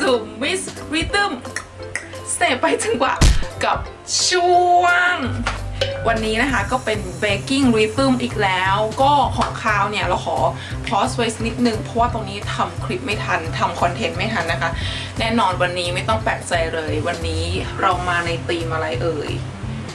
สู่ Miss Rhythm สเตปไปถึงกว่ากับช่วง วันนี้นะคะก็เป็น baking rhythm อีกแล้ว ก็ของคาวเนี่ย เราขอ pause ไว้นิดนึง เพราะว่าตรงนี้ทำคลิปไม่ทันทำคอนเทนต์ไม่ทันนะคะ แน่นอนวันนี้ไม่ต้องแปลกใจเลย วันนี้เรามาในธีมอะไรเอ่ย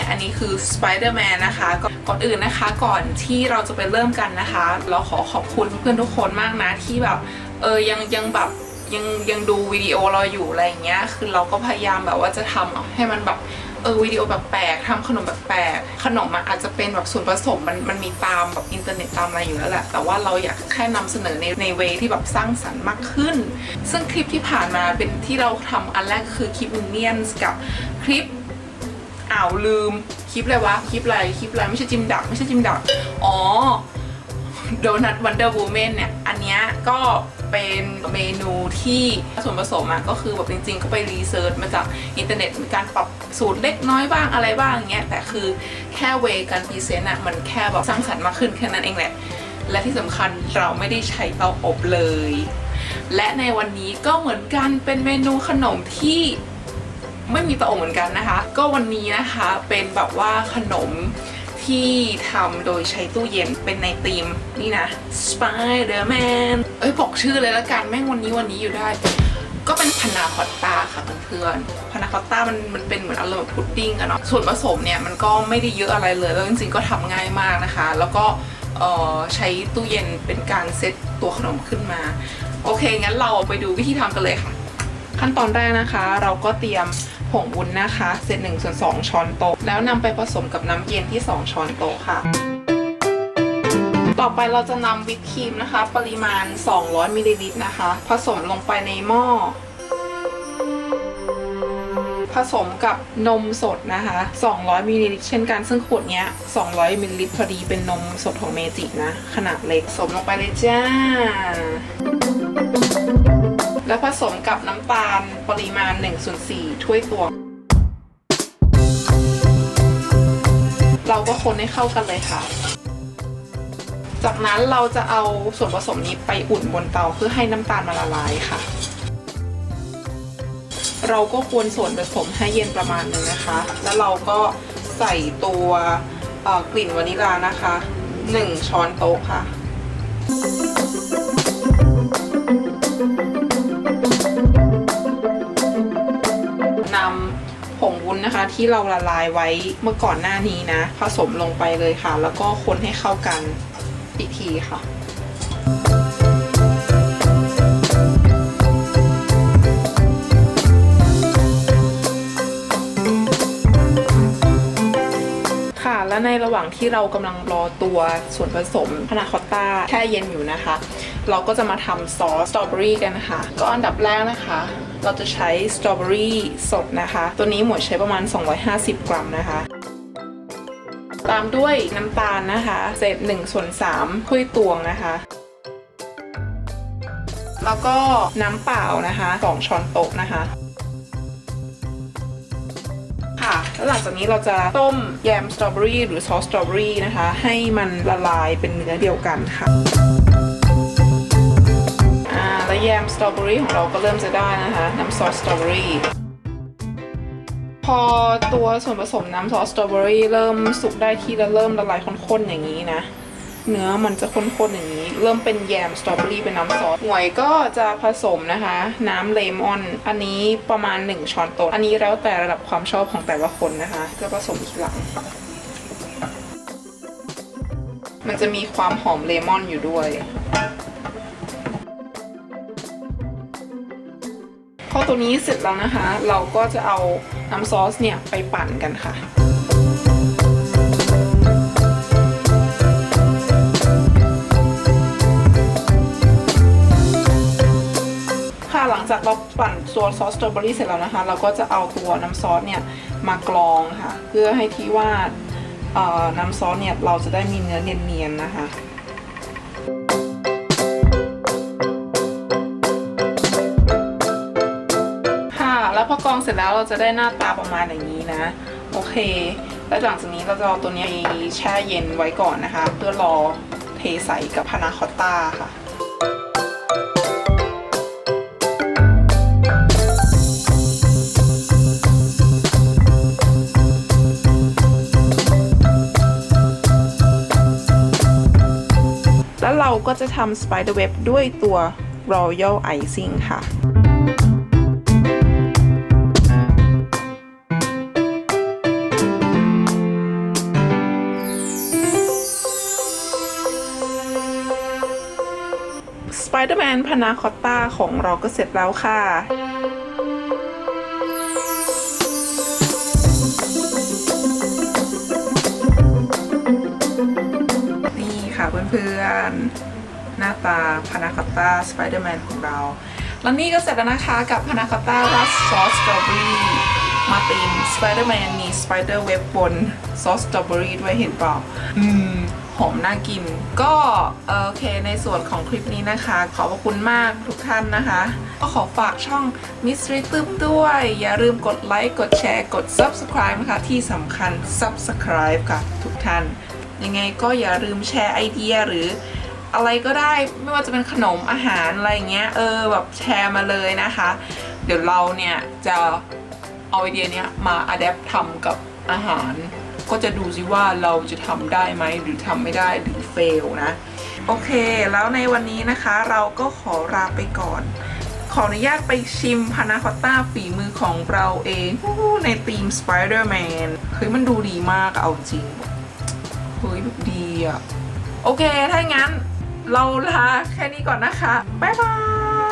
อันนี้คือ Spider-Man นะคะก็ก่อนอื่นนะคะก่อนที่เราจะไปเริ่มกันนะคะ เราขอขอบคุณเพื่อนทุกคนมากนะที่แบบ เออยังยังแบบ ยังยังดูวิดีโอเราอยู่อะไรอย่างเงี้ย คือเราก็พยายามแบบว่าจะทำให้มันแบบเออวิดีโอแบบแปลกทำขนมแบบแปลกขนมมันอาจจะเป็นแบบส่วนผสมมันมันมีตามแบบอินเทอร์เน็ตตามอะไรอยู่แล้วแหละ แต่ว่าเราอยากแค่นำเสนอในในเวที่แบบสร้างสรรค์มากขึ้น ซึ่งคลิปที่ผ่านมาเป็นที่เราทำอันแรกคือคลิปมินเนี่ยนกับคลิปอ้าวลืมคลิปอะไรวะคลิปอะไรคลิปอะไรไม่ใช่จิมดักไม่ใช่จิมดักอ๋อโดนัทวันเดอร์วูแมนเนี่ย อันเนี้ยก็ เป็นเมนูที่ส่วนผสมอะก็คือแบบจริงๆ ก็ไปรีเสิร์ชมาจากอินเทอร์เน็ตมีการปรับสูตรเล็กน้อยบ้างอะไรบ้างอย่างเงี้ยแต่คือแค่เวการพรีเซนต์อะมันแค่แบบสร้างสรรค์มากขึ้นแค่นั้นเองแหละ และที่สำคัญเราไม่ได้ใช้เตาอบเลย และในวันนี้ก็เหมือนกันเป็นเมนูขนมที่ไม่มีเตาอบเหมือนกันนะคะ ก็วันนี้นะคะเป็นแบบว่าขนม ที่ทำโดยใช้ตู้เย็นเป็นในธีมนี่นะ Spider-Man เอ้ยบอกชื่อเลยละกันแม่งวันนี้วันนี้อยู่ได้ ก็เป็นพานาคอตตาค่ะเพื่อนๆพานาคอตตามันมันเป็นเหมือนอารมณ์พุดดิ้งอะเนาะส่วนผสมเนี่ยมันก็ไม่ได้เยอะอะไรเลยแล้วจริงๆก็ทำง่ายมากนะคะ แล้วก็เอ่อใช้ตู้เย็นเป็นการเซตตัวขนมขึ้นมา โอเคงั้นเราไปดูวิธีทำกันเลยค่ะ ขั้นตอนแรกนะคะ เราก็เตรียม ผงวุ้นนะคะเศษ1ส่วน2ช้อนโต๊ะแล้วนำไปผสมกับน้ำเย็นที่ 2 ช้อนโต๊ะค่ะ ต่อไปเราจะนำวิปครีมนะคะ ปริมาณ 200มิลลิลิตรนะคะ ผสมลงไปในหม้อผสมกับนมสดนะคะ 200มิลลิลิตรเช่นกัน ซึ่งขวดนี้200มิลลิลิตรพอดีเป็นนมสดของเมจินะ ขนาดเล็กผสมลงไปเลยจ้า แล้วผสมกับน้ำตาลปริมาณ1ส่วน4ถ้วยตวง เราก็คนให้เข้ากันเลยค่ะ จากนั้นเราจะเอาส่วนผสมนี้ไปอุ่นบนเตาเพื่อให้น้ำตาลมันละลายค่ะ เราก็ควรส่วนผสมให้เย็นประมาณหนึงนะคะ แล้วเราก็ใส่ตัวกลิ่นวานิลานะคะ 1 ช้อนโต๊ะค่ะ นะคะที่เราละลายไว้เมื่อก่อนหน้านี้นะ ผสมลงไปเลยค่ะ แล้วก็คนให้เข้ากันอีกทีค่ะค่ะและในระหว่างที่เรากำลังรอตัวส่วนผสมพานาคอตต้าแช่เย็นอยู่นะคะ เราก็จะมาทำซอสสตรอเบอรี่กันค่ะ ก็อันดับแรกนะคะ เราจะใช้สตรอเบอรี่สดนะคะ ตัวนี้หมวยใช้ประมาณ 250 กรัมนะคะ ตามด้วยน้ำตาลนะคะ เศษ1ส่วน3ถ้วยตวงนะคะ แล้วก็น้ำเปล่านะคะ 2 ช้อนโต๊ะนะคะค่ะแล้วหลังจากนี้เราจะต้มแยมสตรอเบอรี่หรือซอสสตรอเบอรี่นะคะ ให้มันละลายเป็นเนื้อเดียวกันค่ะ แยมสตรอเบอรี่ของเราก็เริ่มจะได้นะคะ น้ำซอสสตรอเบอรี่พอตัวส่วนผสมน้ำซอสสตรอเบอรี่เริ่มสุกได้ที่แล้วเริ่มละลายข้นๆอย่างนี้นะเนื้อมันจะข้นๆอย่างนี้ เริ่มเป็นแยมสตรอเบอรี่เป็นน้ำซอสหวยก็จะผสมนะคะ น้ำเลมอน อันนี้ประมาณ 1 ช้อนโต๊ะอันนี้แล้วแต่ระดับความชอบของแต่ละคนนะคะก็ผสมทีหลัง มันจะมีความหอมเลมอนอยู่ด้วย พอตัวนี้เสร็จแล้วนะคะ เราก็จะเอาน้ำซอสเนี่ยไปปั่นกันค่ะค่ะหลังจากเราปั่นตัวซอสสตรอเบอรี่เสร็จแล้วนะคะ เราก็จะเอาตัวน้ำซอสเนี่ยมากรองค่ะ เพื่อให้ที่ว่าน้ำซอสเนี่ยเราจะได้มีเนื้อเนียนๆนะคะ เสร็จแล้วเราจะได้หน้าตาประมาณอย่างนี้นะ โอเค แล้วหลังจากนี้เราจะเอาตัวนี้ไปแช่เย็นไว้ก่อนนะคะ เพื่อรอเทใส่กับพานาคอตตาค่ะแล้วเราก็จะทำสไปเดอร์เว็บด้วยตัว Royal Icing ค่ะ Spider-Man พนาคอตตาของเราก็เสร็จแล้วค่ะ นี่ค่ะเพื่อนๆ หน้าตาพนาคอตตาสไปเดอร์แมนของเรา แล้วนี่ก็เสร็จแล้วนะคะกับพนาคอตตารัสซอสสตรอเบอรี่มาตินสไปเดอร์แมนมีสไปเดอร์เว็บบนซอสสตรอเบอรี่ด้วยเห็นเปล่าอืม หอมน่ากิน ก็โอเคในส่วนของคลิปนี้นะคะ ขอบพระคุณมากทุกท่านนะคะ ก็ขอฝากช่อง Mystery ตึมด้วย อย่าลืมกดไลค์กดแชร์กด Subscribe นะคะ ที่สำคัญ Subscribe ค่ะทุกท่าน ยังไงก็อย่าลืมแชร์ไอเดียหรืออะไรก็ได้ไม่ว่าจะเป็นขนมอาหารอะไรเงี้ยเออแบบแชร์มาเลยนะคะ เดี๋ยวเราเนี่ยจะเอาไอเดียเนี้ยมาอัดแอปทำกับอาหาร ก็จะดูซิว่าเราจะทำได้ไหมหรือทำไม่ได้หรือเฟลนะ โอเค แล้วในวันนี้นะคะเราก็ขอลาไปก่อน ขออนุญาตไปชิมพานาคอตต้าฝีมือของเราเองในทีม Spider-Man เฮ้ยมันดูดีมากเอาจริง เฮ้ยดีอะโอเค ถ้างั้นเราลาแค่นี้ก่อนนะคะ บ๊ายบาย